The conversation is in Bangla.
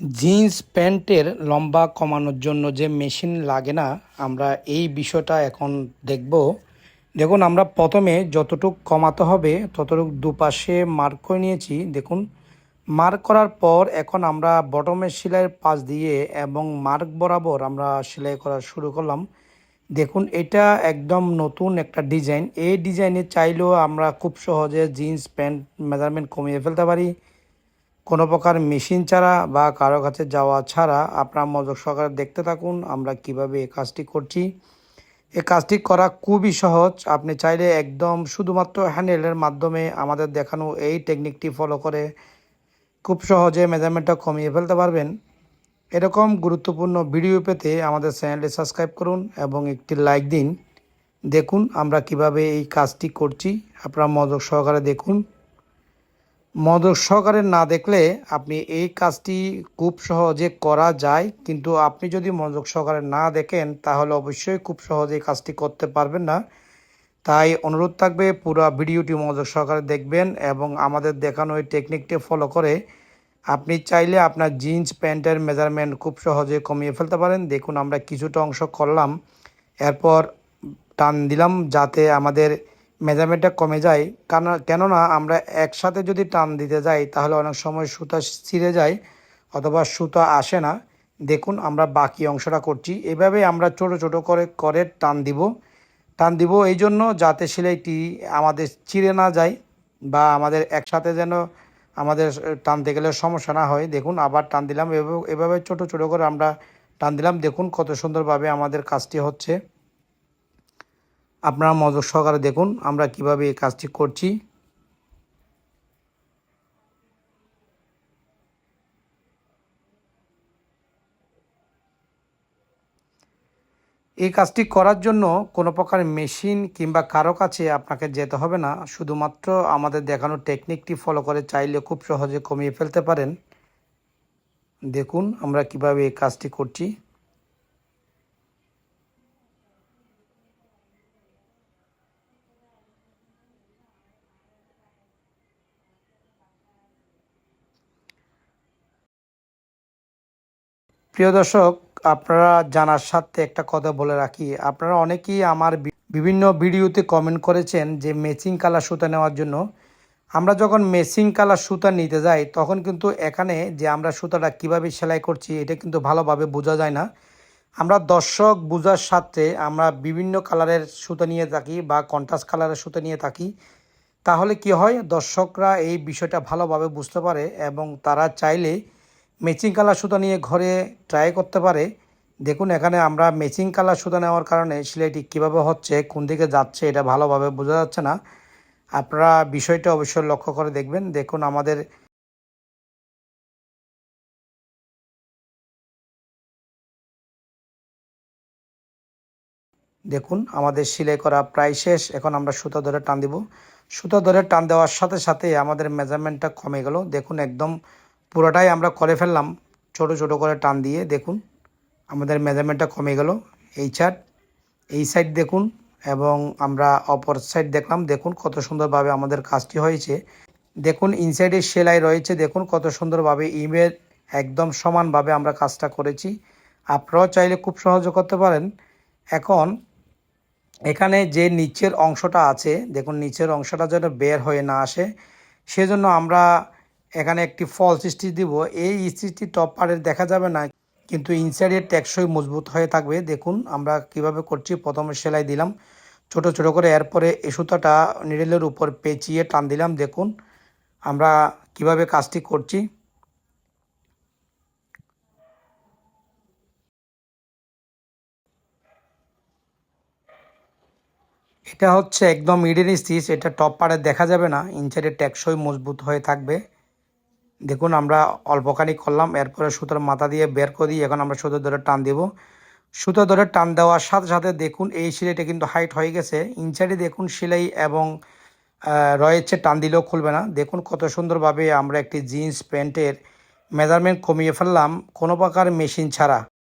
জিন্স প্যান্টের লম্বা কমানোর জন্য যে মেশিন লাগে না, আমরা এই বিষয়টা এখন দেখব। দেখুন, আমরা প্রথমে যতটুক কমাতে হবে, ততটুক দুপাশে মার্ক করে নিয়েছি। দেখুন, মার্ক করার পর এখন আমরা বটমের সেলাইয়ের পাশ দিয়ে এবং মার্ক বরাবর আমরা সেলাই করা শুরু করলাম। দেখুন, এটা একদম নতুন একটা ডিজাইন। এই ডিজাইনে চাইলেও আমরা খুব সহজে জিন্স প্যান্ট মেজারমেন্ট কমিয়ে ফেলতে পারি। কোনো প্রকার মেশিন ছাড়া বা কারও কাছে যাওয়া ছাড়া আপনার মনোযোগ সহকারে দেখতে থাকুন, আমরা কীভাবে এই কাজটি করছি। এই কাজটি করা খুবই সহজ। আপনি চাইলে একদম শুধুমাত্র হ্যান্ডেলের মাধ্যমে আমাদের দেখানো এই টেকনিকটি ফলো করে খুব সহজে মেজারমেন্টটা কমিয়ে ফেলতে পারবেন। এরকম গুরুত্বপূর্ণ ভিডিও পেতে আমাদের চ্যানেলটি সাবস্ক্রাইব করুন এবং একটি লাইক দিন। দেখুন আমরা কীভাবে এই কাজটি করছি। আপনারা মনোযোগ সহকারে দেখুন। মনোযোগ সহকারে না দেখলে আপনি এই কাজটি খুব সহজে করা যায়। কিন্তু আপনি যদি মনোযোগ সহকারে না দেখেন, তাহলে অবশ্যই খুব সহজে কাজটি করতে পারবেন না। তাই অনুরোধ থাকবে, পুরো ভিডিওটি মনোযোগ সহকারে দেখবেন এবং আমাদের দেখানো এই টেকনিকটি ফলো করে আপনি চাইলে আপনার জিন্স প্যান্টের মেজারমেন্ট খুব সহজে কমিয়ে ফেলতে পারেন। দেখুন, আমরা কিছুটা অংশ করলাম। এরপর টান দিলাম যাতে আমাদের মেজারমেন্টটা কমে যায়। কারণ, কেননা আমরা একসাথে যদি টান দিতে যাই, তাহলে অনেক সময় সুতা ছিঁড়ে যায় অথবা সুতা আসে না। দেখুন, আমরা বাকি অংশটা করছি। এভাবে আমরা ছোট ছোট করে করে টান দিব। টান দিব এই জন্য যাতে সেলাইটি আমাদের ছিঁড়ে না যায় বা আমাদের একসাথে যেন আমাদের টানতে গেলে সমস্যা না হয়। দেখুন, আবার টান দিলাম। এভাবে এভাবে ছোটো ছোটো করে আমরা টান দিলাম। দেখুন কত সুন্দরভাবে আমাদের কাজটি হচ্ছে। আপনারা মনোযোগ সহকারে দেখুন, আমরা কীভাবে এই কাজটি করছি। এই কাজটি করার জন্য কোনো প্রকার মেশিন কিংবা কারও কাছে আপনাকে যেতে হবে না। শুধুমাত্র আমাদের দেখানো টেকনিকটি ফলো করে চাইলে খুব সহজে কমিয়ে ফেলতে পারেন। দেখুন আমরা কীভাবে এই কাজটি করছি। প্রিয় দর্শক, আপনারা জানার সাথে একটা কথা বলে রাখি। আপনারা অনেকেই আমার বিভিন্ন ভিডিওতে কমেন্ট করেছেন যে ম্যাচিং কালার সুতা নেওয়ার জন্য। আমরা যখন ম্যাচিং কালার সুতা নিতে যাই, তখন কিন্তু এখানে যে আমরা সুতাটা কীভাবে সেলাই করছি, এটা কিন্তু ভালোভাবে বোঝা যায় না। আমরা দর্শক বোঝার সাথে আমরা বিভিন্ন কালারের সুতা নিয়ে থাকি বা কন্ট্রাস্ট কালারের সুতা নিয়ে থাকি। তাহলে কি হয়? দর্শকরা এই বিষয়টা ভালোভাবে বুঝতে পারে এবং তারা চাইলে ম্যাচিং কালার সুতা নিয়ে ঘরে ট্রাই করতে পারে। দেখুন, এখানে আমরা ম্যাচিং কালার সুতা নেওয়ার কারণে সেলাইটি কীভাবে হচ্ছে, কোন দিকে যাচ্ছে, এটা ভালোভাবে বোঝা যাচ্ছে না। আপনারা বিষয়টা অবশ্যই লক্ষ্য করে দেখবেন। দেখুন, আমাদের দেখুন, আমাদের সেলাই করা প্রায় শেষ। এখন আমরা সুতা ধরে টান দিব। সুতা ধরে টান দেওয়ার সাথে সাথে আমাদের মেজারমেন্টটা কমে গেল। দেখুন, একদম পুরোটাই আমরা করে ফেললাম। ছোট ছোট করে টান দিয়ে দেখুন, আমাদের মেজারমেন্টটা কমে গেল। এই চার্ট এই সাইড দেখুন এবং আমরা অপর সাইড দেখলাম। দেখুন কত সুন্দরভাবে আমাদের কাজটি হয়েছে। দেখুন ইনসাইডে সেলাই রয়েছে। দেখুন কত সুন্দরভাবে ইমেল একদম সমানভাবে আমরা কাজটা করেছি। আপনারাও চাইলে খুব সহজে করতে পারেন। এখন, এখানে যে নিচের অংশটা আছে, দেখুন নিচের অংশটা যেন বের হয়ে না আসে, সেজন্য আমরা এখানে একটি ফলস স্টিচ দিব। এই স্টিচটি টপ পার্টের দেখা যাবে না, কিন্তু ইনসাইডের টেকসই মজবুত হয়ে থাকবে। দেখুন, আমরা কীভাবে করছি। প্রথমে সেলাই দিলাম। ছোট ছোট করে এরপরে এই সুতাটা নিডেলের উপর পেঁচিয়ে টান দিলাম। দেখুন, আমরা কীভাবে কাজটি করছি। এটা হচ্ছে একদম ইডেন স্টিচ এটা টপ পাড়ে দেখা যাবে না। ইনসাইডে টেকসই মজবুত হয়ে থাকবে। দেখুন, আমরা অল্পখানি করলাম, এরপরে সুতোর মাথা দিয়ে বের করে দিই এখন আমরা সুতোর ধরে টান দেব। সুতো ধরে টান দেওয়ার সাথে সাথে দেখুন, এই সেলাইটা কিন্তু হাইট হয়ে গেছে। ইনসাইডে দেখুন, সেলাই এবং রয়েছে টান দিলেও খুলবে না। দেখুন কত সুন্দরভাবে আমরা একটি জিন্স প্যান্টের মেজারমেন্ট কমিয়ে ফেললাম। কোনো প্রকার মেশিন ছাড়া।